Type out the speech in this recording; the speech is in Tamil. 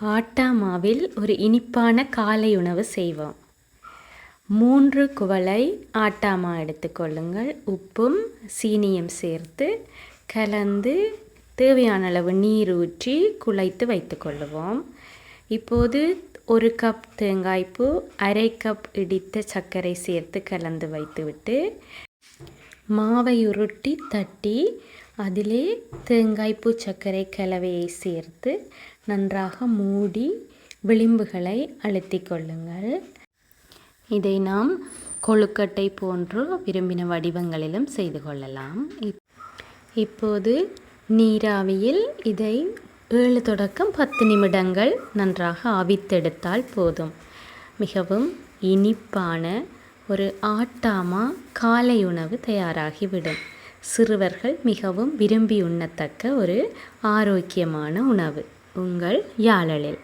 ஆட்டா மாவில் ஒரு இனிப்பான காலை உணவு செய்வோம். மூன்று குவளை ஆட்டா மா எடுத்துக்கொள்ளுங்கள் உப்பும் சீனியும் சேர்த்து கலந்து தேவையான அளவு நீர் ஊற்றி குழைத்து வைத்துக்கொள்ளுவோம் இப்போது ஒரு கப் தேங்காய்ப்பூ அரை கப் இடித்த சர்க்கரை சேர்த்து கலந்து வைத்துவிட்டு மாவை உருட்டி தட்டி அதிலே தேங்காய்ப்பூ சர்க்கரை கலவையை சேர்த்து நன்றாக மூடி விளிம்புகளை அழுத்தி கொள்ளுங்கள். இதை நாம் கொழுக்கட்டை போன்று விரும்பின வடிவங்களிலும் செய்து கொள்ளலாம். இப்- இப்போது நீராவியில் இதை ஏழு தொடக்கம் பத்து நிமிடங்கள் நன்றாக அவித்தெடுத்தால் போதும். மிகவும் இனிப்பான ஒரு ஆட்டாமா காலை உணவு தயாராகிவிடும். சிறுவர்கள் மிகவும் விரும்பி உண்ணத்தக்க ஒரு ஆரோக்கியமான உணவு. உங்கள் யாழலில்.